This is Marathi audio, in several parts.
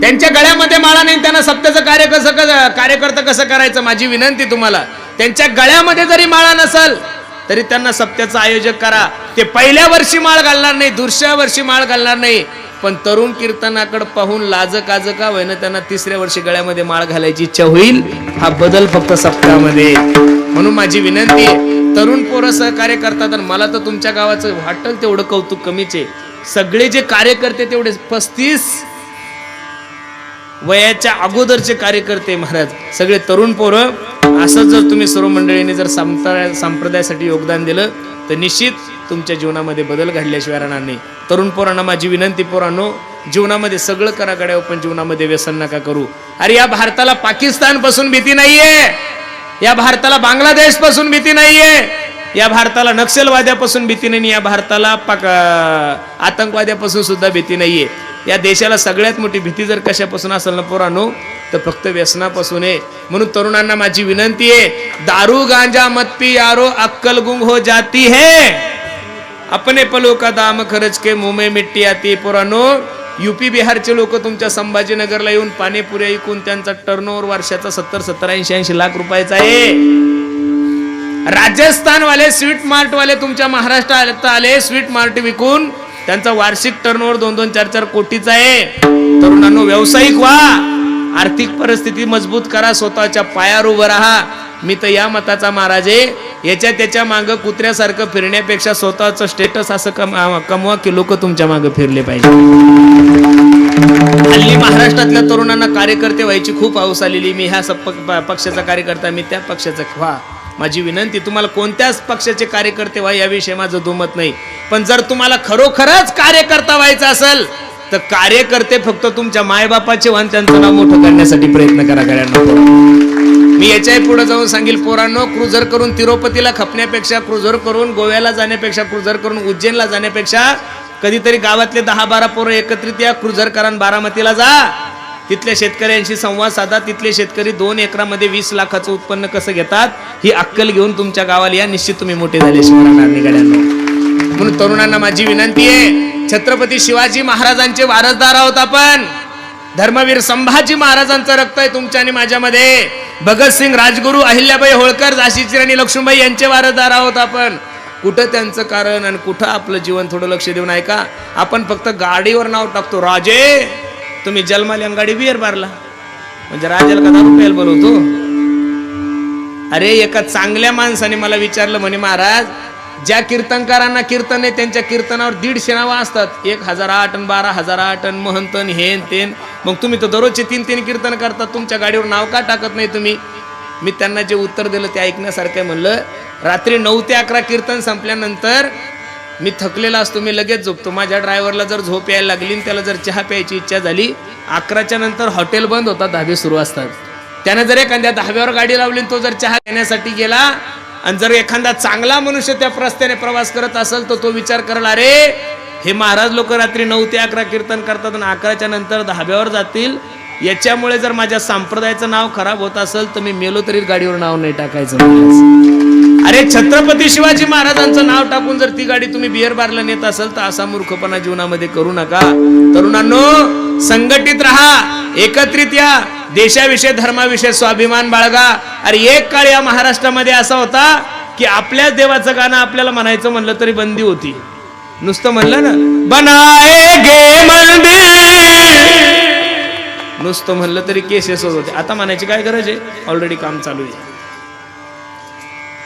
त्यांच्या गळ्यामध्ये माळा नाही त्यांना सत्याचं कार्य कसं कार्यकर्ता कसं करायचं माझी विनंती तुम्हाला. त्यांच्या गळ्यामध्ये जरी माळा नसल तरी त्यांना सत्याचं आयोजक करा. ते पहिल्या वर्षी माळ घालणार नाही दुसऱ्या वर्षी माळ घालणार नाही. पण तरुण कीर्तनाकडे पाहून लाज काज का होईना त्यांना तिसऱ्या वर्षी गळ्यामध्ये माळ घालायची इच्छा होईल. हा बदल फक्त सप्ताहामध्ये. म्हणून माझी विनंती आहे तरुण पोरं सहकार्य करतात आणि मला तर तुमच्या गावाचं वाटल तेवढं कौतुक कमीच आहे. सगळे जे कार्यकर्ते तेवढे पस्तीस वयाच्या अगोदरचे कार्यकर्ते महाराज सगळे तरुण पोरं असं जर तुम्ही सर्व मंडळींनी जर संप्रदाय संप्रदायासाठी योगदान दिलं तर निश्चित तुमच्या जीवनामध्ये बदल घडल्याशिवाय राहणार नाही. तरुण पोरांना माझी विनंती पोरांनो जीवनामध्ये सगळं करा गड्या पण जीवनामध्ये व्यसन नका करू. अरे या भारताला पाकिस्तानपासून भीती नाहीये. या भारताला बांगलादेशपासून भीती नाहीये. या भारताला नक्षलवाद्यापासून भीती नाही या भारताला पाक आतंकवाद्यापासून सुद्धा भीती नाहीये. या देशाला सगळ्यात मोठी भीती जर कशापासून असेल ना पोरांनो तर फक्त व्यसनापासून आहे म्हणून तरुणांना माझी विनंती आहे दारू गांजा मत पी यारो अक्कल गुंग हो जाती है. अपने पलो का दाम खरच के मुमे मिट्टी आती पोरांनो. युपी बिहारचे लोक तुमच्या संभाजीनगरला येऊन पाणीपुऱ्या ऐकून त्यांचा टर्नओव्हर वर्षाचा सत्तर सत्तर ऐंशी ऐंशी लाख रुपयाचा आहे. राजस्थान वाले स्वीट मार्ट वाले तुमच्या महाराष्ट्रात आले स्वीट मार्ट विकून त्यांचा वार्षिक टर्नओव्हर दोन दोन चार चार कोटीचा आहे. तरुणांनो व्यावसायिक व्हा. आर्थिक परिस्थिती मजबूत करा. स्वतःच्या पायावर उभं राहा. मी तर या मताचा महाराज आहे. याच्या त्याच्या मागं कुत्र्यासारखं फिरण्यापेक्षा स्वतःचं स्टेटस असं कम- कमवा की लोक तुमच्या मागं फिरले पाहिजे. हल्ली महाराष्ट्रातल्या तरुणांना कार्यकर्ते व्हायची खूप हौस आलेली. मी ह्या सप- पक्षाचा कार्यकर्ता मी त्या पक्षाचा. व्हा. माझी विनंती तुम्हाला कोणत्याच पक्षाचे कार्यकर्ते व्हा याविषयी माझं दुमत नाही. पण जर तुम्हाला खरोखरच कार्यकर्ता व्हायचं असेल तर कार्यकर्ते फक्त तुमच्या मायबापाचे व्हा त्यांचं नाव मोठं करण्यासाठी प्रयत्न करा गड्यांना. मी याच्याही पुढे जाऊन सांगेल पोरांनो क्रुझर करून तिरुपतीला खपण्यापेक्षा क्रुझर करून गोव्याला जाण्यापेक्षा क्रुझर करून उज्जैनला जाण्यापेक्षा कधीतरी गावातले दहा बारा पोरं एकत्रित या क्रुझर करा बारामतीला जा. तिथल्या शेतकऱ्यांशी संवाद साधा. तिथले शेतकरी दोन एकरामध्ये वीस लाखाचं उत्पन्न कसं घेतात ही अक्कल घेऊन तुमच्या गावाला या. निश्चित तुम्ही मोठे झाले शिवराणार म्हणून तरुणांना माझी विनंती आहे छत्रपती शिवाजी महाराजांचे वारसदार आहोत आपण. धर्मवीर संभाजी महाराजांचं रक्त आहे तुमच्या आणि माझ्यामध्ये. भगतसिंग राजगुरू अहिल्याबाई होळकर झाशीची राणी लक्ष्मीबाई यांचे वारसदार आहोत आपण. कुठं त्यांचं कारण आणि कुठं आपलं जीवन? थोडं लक्ष देऊन ऐका. आपण फक्त गाडीवर नाव टाकतो. राजे! तुम्ही जन्माल्या गाडी बिअर मारला म्हणजे राजाला का दारू प्यायला बोलवतो? अरे एका चांगल्या माणसाने मला विचारलं म्हणे महाराज ज्या कीर्तनकारांना कीर्तन आहे त्यांच्या कीर्तनावर दीडशे नावं असतात. एक हजार आठ आणि बारा हजार आठ आणि महंतन हेन तेन मग तुम्ही तर दररोजचे तीन तीन कीर्तन करतात तुमच्या गाडीवर नाव का टाकत नाही तुम्ही? मी त्यांना जे उत्तर दिलं ते ऐकण्यासारखं म्हणलं. रात्री नऊ ते अकरा कीर्तन संपल्यानंतर मी थकलेला असतो मी लगेच झोपतो. माझ्या ड्रायव्हरला जर झोप यायला लागली आणि त्याला जर चहा प्यायची इच्छा झाली अकराच्या नंतर हॉटेल बंद होतात धाबे सुरू असतात. त्यानं जर एखाद्या धाब्यावर गाडी लावली तो जर चहा घेण्यासाठी गेला आणि जर एखादा चांगला मनुष्य त्या रस्त्याने प्रवास करत असेल तर तो विचार करेल अरे हे महाराज लोक रात्री नऊ ते अकरा कीर्तन करतात आणि अकराच्या नंतर धाब्यावर जातील. याच्यामुळे जर माझ्या संप्रदायाचं नाव खराब होत असेल तर मी मेलो तरी गाडीवर नाव नाही टाकायचं. अरे छत्रपती शिवाजी महाराजांचं नाव टाकून जर ती गाडी तुम्ही बिअर बारला नेत असाल तर असा मूर्खपणा जीवनामध्ये करू नका. तरुणांनो संघटित राहा एकत्रित या. देशाविषयी धर्माविषयी स्वाभिमान बाळगा. अरे एक काळ या महाराष्ट्रामध्ये असा होता की आपल्याच देवाचं गाणं आपल्याला म्हणायचं म्हणलं तरी बंदी होती. नुसतं म्हणलं ना बनाएगे मंदिर. नुसतं म्हणलं तरी केसेस होत. होते आता म्हणायची काय गरज आहे? ऑलरेडी काम चालू आहे.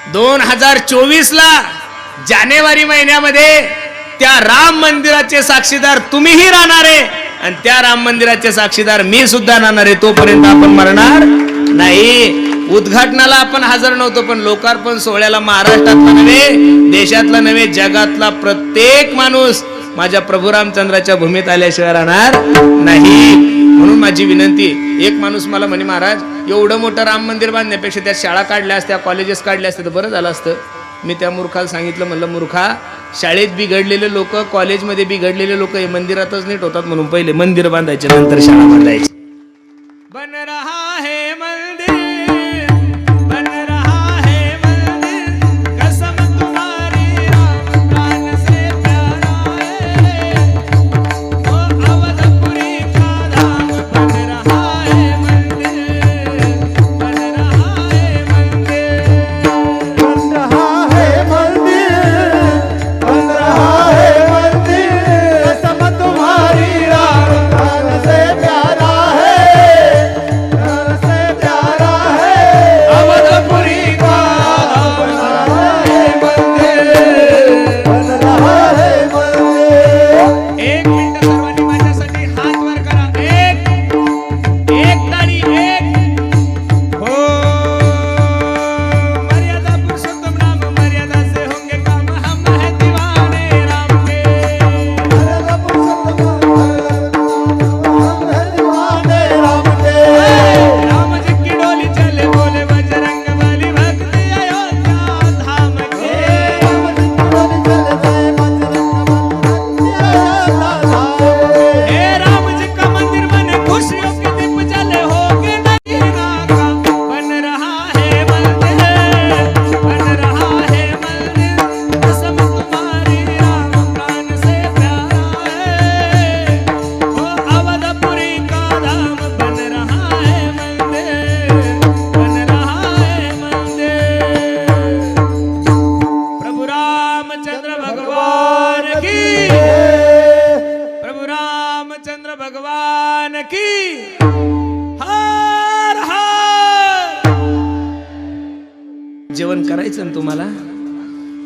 दोन हजार चोवीस ला जानेवारी महिन्यामध्ये त्या राम मंदिराचे साक्षीदार तुम्हीही राहणार आहे. आणि त्या राम मंदिराचे साक्षीदार मी सुद्धा राहणार आहे. तोपर्यंत आपण मरणार नाही. उद्घाटनाला आपण हजर नव्हतो पण लोकार्पण सोहळ्याला महाराष्ट्रातला नव्हे देशातला नव्हे जगातला प्रत्येक माणूस माझ्या प्रभू रामचंद्राच्या भूमीत आल्याशिवाय राहणार नाही. म्हणून माझी विनंती एक माणूस मला म्हणे महाराज एवढं मोठं राम मंदिर बांधण्यापेक्षा त्या शाळा काढल्या असत्या कॉलेजेस काढल्या असत्या तर बरं झालं असतं. मी त्या मूर्खाला सांगितलं म्हणलं मूर्खा शाळेत बिघडलेले लोक कॉलेजमध्ये बिघडलेले लोक हे मंदिरातच नीट होतात म्हणून पहिले मंदिर बांधायचे नंतर शाळा बांधायची. भगवान की। हर हर। जेवण करायचं ना तुम्हाला?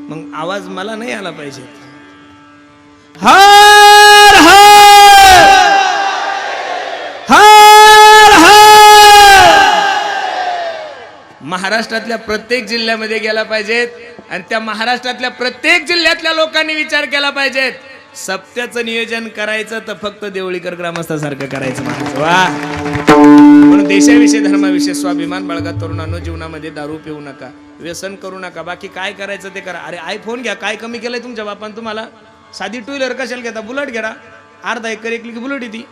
मग आवाज मला नाही आला पाहिजे. हर हर। हर हर। महाराष्ट्रातल्या प्रत्येक जिल्ह्यामध्ये गेला पाहिजेत आणि त्या महाराष्ट्रातल्या प्रत्येक जिल्ह्यातल्या लोकांनी विचार केला पाहिजेत. सप्त्याचं नियोजन करायचं तर फक्त देवळीकर ग्रामस्थासारखं करायचं वा. म्हणून देशाविषयी धर्माविषयी स्वाभिमान बाळगा तरुणांनो जीवनामध्ये दारू पिऊ नका व्यसन करू नका. बाकी काय करायचं ते करा. अरे आयफोन घ्या. काय कमी केलंय तुमच्या बापान तुम्हाला? साधी टू व्हीलर कशाला घेता? बुलेट घ्या अर्धा एकर एकली की बुलेट येते.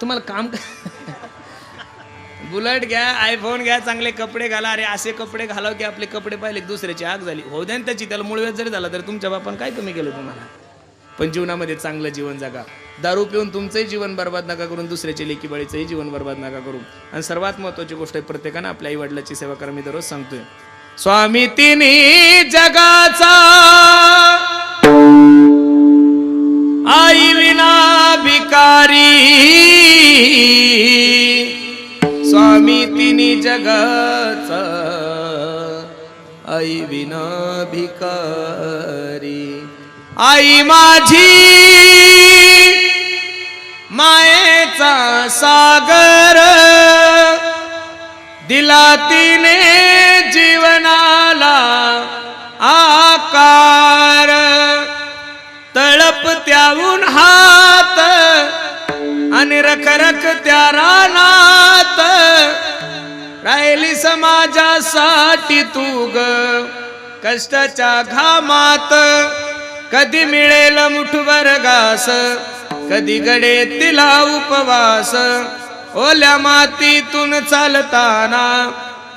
तुम्हाला काम बुलेट घ्या आयफोन घ्या चांगले कपडे घाला अरे असे कपडे घालाव की आपले कपडे पाहिले दुसऱ्याची आग झाली. हो द्या त्याची त्याला मुळव्यात जरी झाला तर तुमच्या बापान काय कमी केलं तुम्हाला? पण जीवनामध्ये चांगलं जीवन जगा. दारू पिऊन तुमचंही जीवन बर्बाद नका करून दुसऱ्याचे लेकी बळीचंही जीवन बर्बाद नका करू आणि सर्वात महत्वाची गोष्ट आहे प्रत्येकानं आपल्या आई वडिलाची सेवा करा मी दररोज सांगतोय. स्वामी तिन्ही जगाचा. आई विना भिकारी स्वामी तिन्ही जगाचा आई विना भिकारी आई माझी मायेचा सागर. दिला तिने जीवनाला आकार. तळप त्याहून हात आणि रखरख त्या राना राहिली समाजासाठी तू ग कष्टाच्या घामात कधी मिळेल मुठभर घास कधी गडे तिला उपवास. ओल्या मातीतून चालताना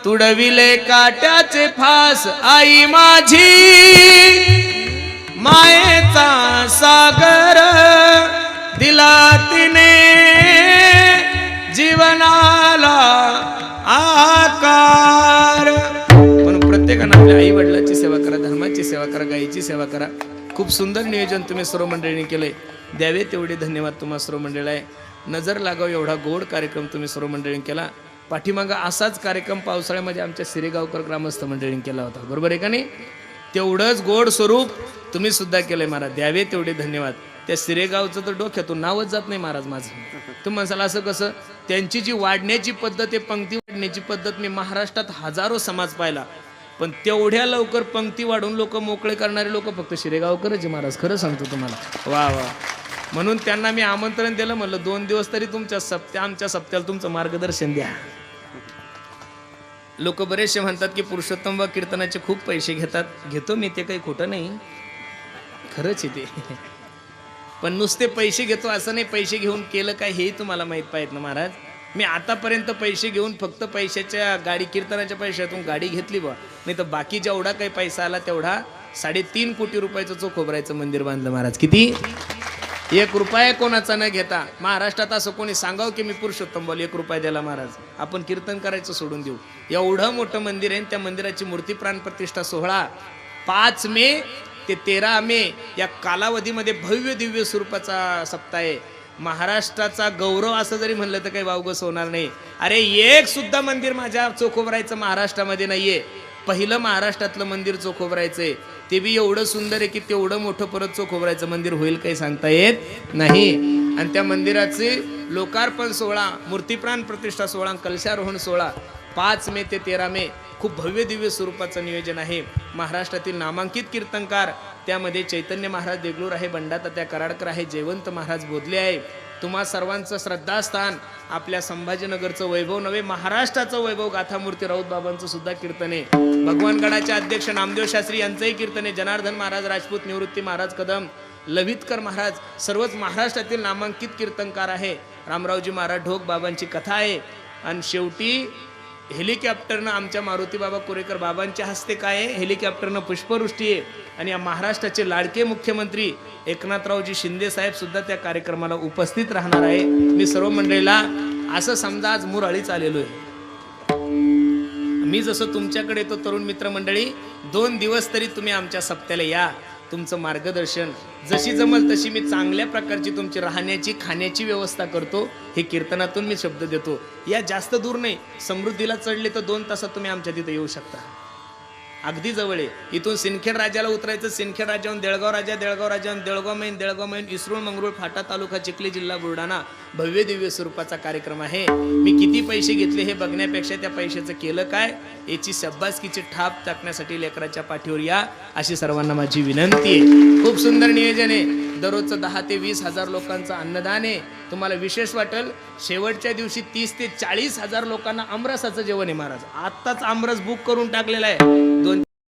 तुडविले काट्याचे फास. आई माझी मायेचा सागर आपल्या आई वडिलाची सेवा करा धर्माची सेवा करा गायीची सेवा करा. खूप सुंदर नियोजन तुम्ही सर्व मंडळींनी केलंय. द्यावे तेवढे धन्यवाद तुम्हा सर्व मंडळी आहे नजर लागाव एवढा गोड कार्यक्रम तुम्ही सर्व मंडळींनी केला. पाठीमागा असाच कार्यक्रम पावसाळ्यामध्ये आमच्या सिरेगावकर ग्रामस्थ मंडळींनी केला होता. बरोबर आहे का नाही? तेवढंच गोड स्वरूप तुम्ही सुद्धा केलंय महाराज. द्यावे तेवढे धन्यवाद. त्या सिरेगावचं तर डोक्यातून नावच जात नाही महाराज माझं. तुम्ही म्हणसाल असं कसं? त्यांची जी वाढण्याची पद्धत आहे पंक्ती वाढण्याची पद्धत मी महाराष्ट्रात हजारो समाज पाहिला. पण तेवढ्या लवकर पंक्ती वाढून लोक मोकळे करणारे लोक फक्त शिरेगावकरच महाराज खरं सांगतो तुम्हाला. वा वा. म्हणून त्यांना मी आमंत्रण दिलं म्हणलं दोन दिवस तरी तुमच्या सप्त्या आमच्या सप्त्याला तुमचं मार्गदर्शन द्या. लोक बरेचसे म्हणतात की पुरुषोत्तम व कीर्तनाचे खूप पैसे घेतात. घेतो मी ते काही खोटं नाही. खरंच आहे ते. पण नुसते पैसे घेतो असं नाही पैसे घेऊन केलं काय हेही तुम्हाला माहीत पाहिजे ना महाराज? मी आतापर्यंत पैसे घेऊन फक्त पैशाच्या गाडी कीर्तनाच्या पैशातून गाडी घेतली बा. नाही तर बाकी जेवढा काही पैसा आला तेवढा साडेतीन कोटी रुपयाचं चोख खोबरायचं मंदिर बांधलं महाराज. किती? एक रुपया कोणाचा न घेता. महाराष्ट्रात असं कोणी सांगाव की मी पुरुषोत्तम बोल एक रुपया द्याला महाराज. आपण कीर्तन करायचं सोडून देऊ. एवढं मोठं मंदिर आहे आणि त्या मंदिराची मूर्ती प्राण प्रतिष्ठा सोहळा पाच मे ते तेरा मे या कालावधीमध्ये भव्य दिव्य स्वरूपाचा सप्ताह आहे. महाराष्ट्राचा गौरव असं जरी म्हणलं तर काही वावगस होणार नाही. अरे एक सुद्धा मंदिर माझ्या चोखोबरायचं महाराष्ट्रामध्ये नाहीये. पहिलं महाराष्ट्रातलं मंदिर चोखोबरायचंय. ते बी एवढं सुंदर आहे की तेवढं मोठं परत चोखोबरायचं मंदिर होईल काही सांगता येत नाही. आणि त्या मंदिराचे लोकार्पण सोहळा मूर्तीप्राण प्रतिष्ठा सोहळा कलशारोहण सोहळा पाच मे ते तेरा मे खूप भव्य दिव्य स्वरूपाचं नियोजन आहे. महाराष्ट्रातील नामांकित कीर्तनकार त्यामध्ये चैतन्य महाराज देगलूर आहे बंडातात्या कराडकर आहे जयवंत महाराज बोधले आहे. तुम्हा सर्वांचं श्रद्धास्थान आपल्या संभाजीनगरचं वैभव नव्हे महाराष्ट्राचं वैभव गाथामूर्ती राऊत बाबांचं सुद्धा कीर्तन. आहे भगवानगडाचे अध्यक्ष नामदेव शास्त्री यांचंही कीर्तन आहे जनार्दन महाराज राजपूत निवृत्ती महाराज कदम लवितकर महाराज सर्वच महाराष्ट्रातील नामांकित कीर्तनकार आहे. रामरावजी महाराज ढोक बाबांची कथा आहे. आणि शेवटी हेलिकॉप्टरनं आमच्या मारुती बाबा कोरेकर बाबांच्या हस्ते काय आहे? हेलिकॉप्टरनं पुष्पवृष्टी आहे. आणि या महाराष्ट्राचे लाडके मुख्यमंत्री एकनाथरावजी शिंदे साहेब सुद्धा त्या कार्यक्रमाला उपस्थित राहणार आहे. मी सर्व मंडळीला असं समजा आज मुरळीच आलेलो आहे. मी जसं तुमच्याकडे येतो तरुण मित्रमंडळी दोन दिवस तरी तुम्ही आमच्या सप्त्याला या. तुमचं मार्गदर्शन. जशी जमल तशी मी चांगल्या प्रकारची तुमची राहण्याची खाण्याची व्यवस्था करतो. हे कीर्तनातून मी शब्द देतो. या जास्त दूर नाही. समृद्धीला चढले तर दोन तासात तुम्ही आमच्या तिथे येऊ शकता. अगदी जवळ आहे. इथून सिंदखेड राजाला उतरायचं सिंदखेड राजाहून देळगाव राजा देळगाव राजाहून देळगाव मैन देळगाव मैन इसरूळ मंगरूळ फाटा तालुका चिखली जिल्हा बुलढाणा. भव्य दिव्य स्वरूपाचा कार्यक्रम आहे. मी किती पैसे घेतले हे बघण्यापेक्षा त्या पैशाचं केलं काय? याची शब्बासकीची ठाप टाकण्यासाठी लेकराच्या पाठीवर या अशी सर्वांना माझी विनंती आहे. खूप सुंदर नियोजन आहे. दररोजचं दहा ते वीस हजार लोकांचं अन्नदान आहे. तुम्हाला विशेष वाटेल शेवटच्या दिवशी तीस ते चाळीस हजार लोकांना आमरसाचं जेवण आहे महाराज. आत्ताच आमरस बुक करून टाकलेला आहे. दोन